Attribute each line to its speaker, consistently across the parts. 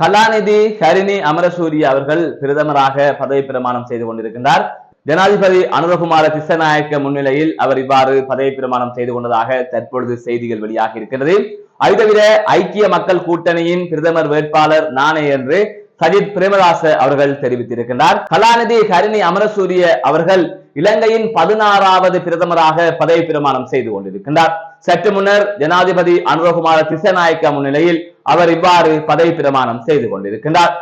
Speaker 1: கலாநிதி ஹரிணி அமரசூரிய அவர்கள் பிரதமராக பதவி பிரமாணம் செய்து கொண்டிருக்கின்றார். ஜனாதிபதி அனுரகுமார திசநாயக்க முன்னிலையில் அவர் இவ்வாறு பதவி பிரமாணம் செய்து கொண்டதாக தற்பொழுது செய்திகள் வெளியாக இருக்கிறது அது தவிர ஐக்கிய மக்கள் கூட்டணியின் பிரதமர் வேட்பாளர் நானே என்று சஜித் பிரேமதாச அவர்கள் தெரிவித்திருக்கின்றார். கலாநிதி ஹரிணி அமரசூரிய அவர்கள் இலங்கையின் பதினாறாவது பிரதமராக பதவி பிரமாணம் செய்து கொண்டிருக்கின்றார். சற்று முன்னர் ஜனாதிபதி அனுரகுமார திசநாயக்க முன்னிலையில் அவர் இவ்வாறு பதவி பிரமாணம் செய்து கொண்டிருக்கின்றார்.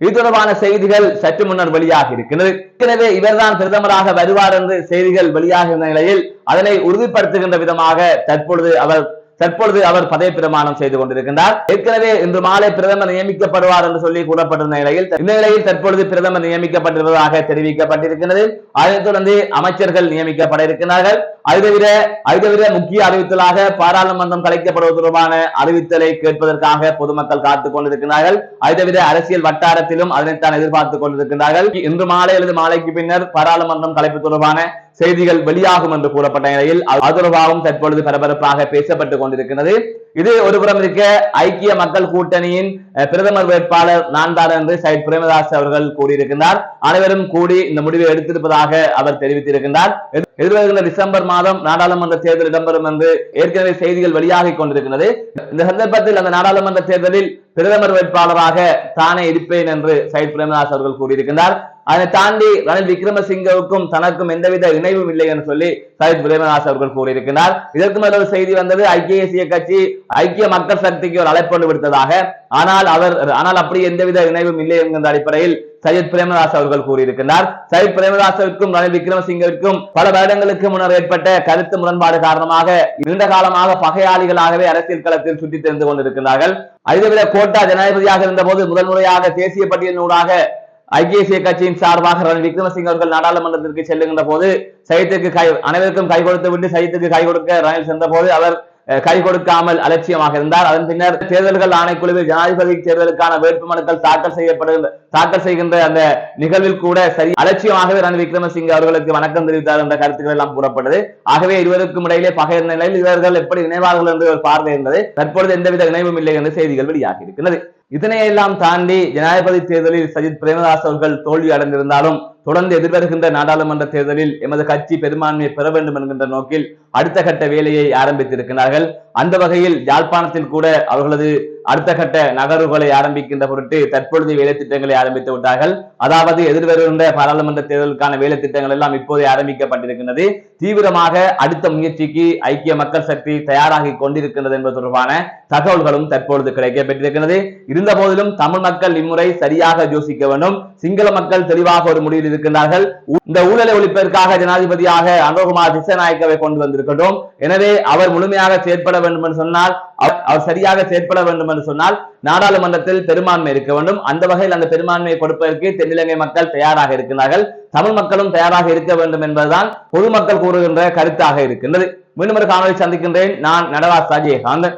Speaker 1: இது தொடர்பான செய்திகள் சற்று முன்னர் வெளியாகி இருக்கின்றது. ஏற்கனவே இவர்தான் பிரதமராக வருவார் என்று செய்திகள் வெளியாகின்ற நிலையில் அதனை உறுதிப்படுத்துகின்ற விதமாக தற்பொழுது அவர் தற்பொழுது அவர் பதவி பிரமாணம் செய்து கொண்டிருக்கின்றார். ஏற்கனவே இன்று மாலை பிரதமர் நியமிக்கப்படுவார் என்று சொல்லி கூறப்பட்டிருந்த நிலையில் இந்த நிலையில் தற்பொழுது பிரதமர் நியமிக்கப்பட்டிருப்பதாக தெரிவிக்கப்பட்டிருக்கிறது அதைத் தொடர்ந்து அமைச்சர்கள் நியமிக்கப்பட இருக்கிறார்கள் அது தவிர அது தவிர முக்கிய அறிவித்தலாக பாராளுமன்றம் கலைக்கப்படுவது தொடர்பான அறிவித்தலை கேட்பதற்காக பொதுமக்கள் காத்துக் கொண்டிருக்கிறார்கள் அது தவிர அரசியல் வட்டாரத்திலும் அதனைத்தான் எதிர்பார்த்துக் கொண்டிருக்கிறார்கள் இன்று மாலை அல்லது மாலைக்கு பின்னர் பாராளுமன்றம் கலைப்பு தொடர்பான செய்திகள் வெளியாகும் என்று கூறப்பட்ட நிலையில் ஆதரவாகவும் தற்பொழுது பரபரப்பாக பேசப்பட்டுக் கொண்டிருக்கிறது. இது ஒருபுறம் இருக்க ஐக்கிய மக்கள் கூட்டணியின் பிரதமர் வேட்பாளர் நான் தான் என்று சைட் பிரேமதாஸ் அவர்கள் கூறியிருக்கின்றார். அனைவரும் கூடி இந்த முடிவை எடுத்திருப்பதாக அவர் தெரிவித்திருக்கிறார் எதிர்வருகின்ற டிசம்பர் மாதம் நாடாளுமன்ற தேர்தல் இடம்பெறும் என்று ஏற்கனவே செய்திகள் வெளியாகி கொண்டிருக்கிறது. இந்த சந்தர்ப்பத்தில் அந்த நாடாளுமன்ற தேர்தலில் பிரதமர் வேட்பாளராக தானே இருப்பேன் என்று சைத் பிரேமதாஸ் அவர்கள் கூறியிருக்கின்றார். அதனை தாண்டி ரணில் விக்ரமசிங்கவுக்கும் தனக்கும் எந்தவித இணைவும் இல்லை என்று சொல்லி சயித் பிரேமதாஸ் அவர்கள் கூறியிருக்கிறார் இதற்கு மேல ஒரு செய்தி வந்தது. ஐக்கிய தேசிய கட்சி ஐக்கிய மக்கள் சக்திக்கு ஒரு அழைப்பு விடுத்ததாக ஆனால் அவர் ஆனால் அப்படி எந்தவித இணைவும் இல்லை என்கின்ற அடிப்படையில் சையத் பிரேமதாஸ் அவர்கள் கூறியிருக்கிறார் சையத் பிரேமதாசவிற்கும் ரணில் விக்ரமசிங்கவிற்கும் பல வருடங்களுக்கு முன்னர் ஏற்பட்ட கருத்து முரண்பாடு காரணமாக நீண்ட காலமாக பகையாளிகளாகவே அரசியல் களத்தில் சுற்றி தெரிந்து கொண்டிருக்கிறார்கள் அதுவிட கோட்டா ஜனாதிபதியாக இருந்தபோது முதல் முறையாக தேசிய பட்டியலினூடாக ஐக்கிய தேசிய கட்சியின் சார்பாக ரணில் விக்ரமசிங்க அவர்கள் நாடாளுமன்றத்திற்கு செல்லுகின்ற போது சைத்துக்கு கை அனைவருக்கும் கை கொடுத்து விட்டு சைத்துக்கு கை கொடுக்க ரணில் சென்ற போது அவர் கை கொடுக்காமல் அலட்சியமாக இருந்தார். அதன் பின்னர் தேர்தல்கள் ஆணைக்குழுவில் ஜனாதிபதி தேர்தலுக்கான வேட்புமனுக்கள் தாக்கல் செய்யப்படுகின்ற தாக்கல் செய்கின்ற அந்த நிகழ்வில் கூட சரி அலட்சியமாகவே ரன் விக்ரமசிங்க அவர்களுக்கு வணக்கம் தெரிவித்தார் என்ற கருத்துக்கள் எல்லாம் கூறப்பட்டது. ஆகவே இருவருக்கும் இடையிலே பகை நிலையில் இவர்கள் எப்படி இணைவார்கள் என்று ஒரு பார்வை இருந்தது. தற்பொழுது எந்தவித இணைவும் இல்லை என்று செய்திகள் வெளியாகி இருக்கிறது இதனையெல்லாம் தாண்டி ஜனாதிபதி தேர்தலில் சஜித் பிரேமதாஸ் அவர்கள் தோல்வி அடைந்திருந்தாலும் தொடர்ந்து எதிர்வருகின்ற நாடாளுமன்ற தேர்தலில் எமது கட்சி பெரும்பான்மையை பெற வேண்டும் என்கின்ற நோக்கில் அடுத்த கட்ட வேலையை ஆரம்பித்திருக்கிறார்கள் அந்த வகையில் யாழ்ப்பாணத்தில் கூட அவர்களது அடுத்த கட்ட நகர்வுகளை ஆரம்பிக்கின்ற பொருட்டு தற்பொழுது வேலை திட்டங்களை ஆரம்பித்து விட்டார்கள். அதாவது எதிர்வருகின்ற பாராளுமன்ற தேர்தலுக்கான வேலை திட்டங்கள் எல்லாம் இப்போதே ஆரம்பிக்கப்பட்டிருக்கின்றது. தீவிரமாக அடுத்த முயற்சிக்கு ஐக்கிய மக்கள் சக்தி தயாராகி கொண்டிருக்கின்றது என்பது தொடர்பான தகவல்களும் தற்பொழுது கிடைக்கப்பட்டிருக்கிறது இருந்த போதிலும் தமிழ் மக்கள் இம்முறை சரியாக யோசிக்க வேண்டும். சிங்கள மக்கள் தெளிவாக ஒரு முடிவில் செய்திருக்கிறார்கள் இந்த ஊழலை ஒழிப்பதற்காக ஜனாதிபதியாக அனுகுமார் திசநாயக்கவை கொண்டு வந்திருக்கட்டும் எனவே அவர் முழுமையாக செயற்பட வேண்டும் என்று சொன்னால் அவர் சரியாக செயற்பட வேண்டும் என்று சொன்னால் நாடாளுமன்றத்தில் பெரும்பான்மை இருக்க வேண்டும். அந்த வகையில் அந்த பெரும்பான்மையை கொடுப்பதற்கு தென்னிலங்கை மக்கள் தயாராக இருக்கிறார்கள் தமிழ் மக்களும் தயாராக இருக்க வேண்டும் என்பதுதான் பொதுமக்கள் கூறுகின்ற கருத்தாக இருக்கின்றது. மீண்டும் ஒரு காணொலி சந்திக்கின்றேன். நான் நடராஜ் ராஜேகாந்தன்.